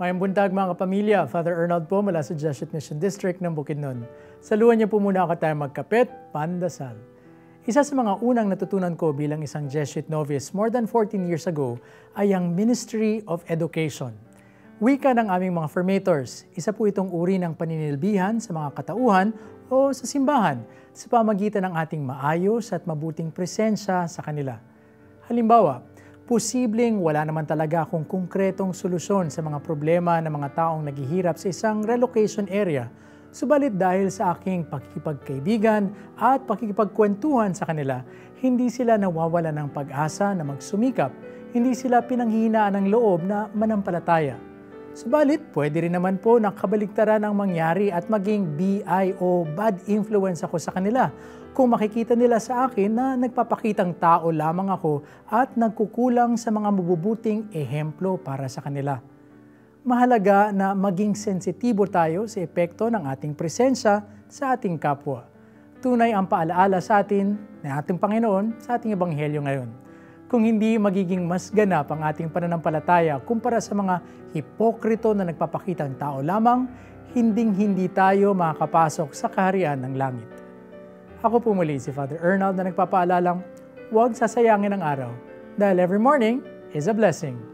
Mayang buntag mga kapamilya, Father Arnold po mula sa Jesuit Mission District ng Bukidnon. Saluhan niyo po muna ako tayo magkapit, pandasal. Isa sa mga unang natutunan ko bilang isang Jesuit novice more than 14 years ago ay ang Ministry of Education. Wika ng aming mga formators, isa po itong uri ng paninilbihan sa mga katauhan o sa simbahan sa pamagitan ng ating maayos at mabuting presensya sa kanila. Halimbawa, posibleng wala naman talaga akong konkretong solusyon sa mga problema ng mga taong naghihirap sa isang relocation area. Subalit dahil sa aking pakikipagkaibigan at pakikipagkwentuhan sa kanila, hindi sila nawawala ng pag-asa na magsumikap, hindi sila pinanghihinaan ng loob na manampalataya. Subalit, pwede rin naman po na kabaligtaran ang mangyari at maging BI o bad influence ako sa kanila kung makikita nila sa akin na nagpapakitang tao lamang ako at nagkukulang sa mga mabubuting ehemplo para sa kanila. Mahalaga na maging sensitibo tayo sa epekto ng ating presensya sa ating kapwa. Tunay ang paalaala sa atin ng ating Panginoon sa ating Ebanghelyo ngayon. Kung hindi magiging mas ganap ang ating pananampalataya kumpara sa mga hipokrito na nagpapakitang tao lamang, hinding-hindi tayo makakapasok sa kaharian ng langit. Ako po muli si Father Ernald na nagpapaalalang huwag sasayangin ang araw dahil every morning is a blessing.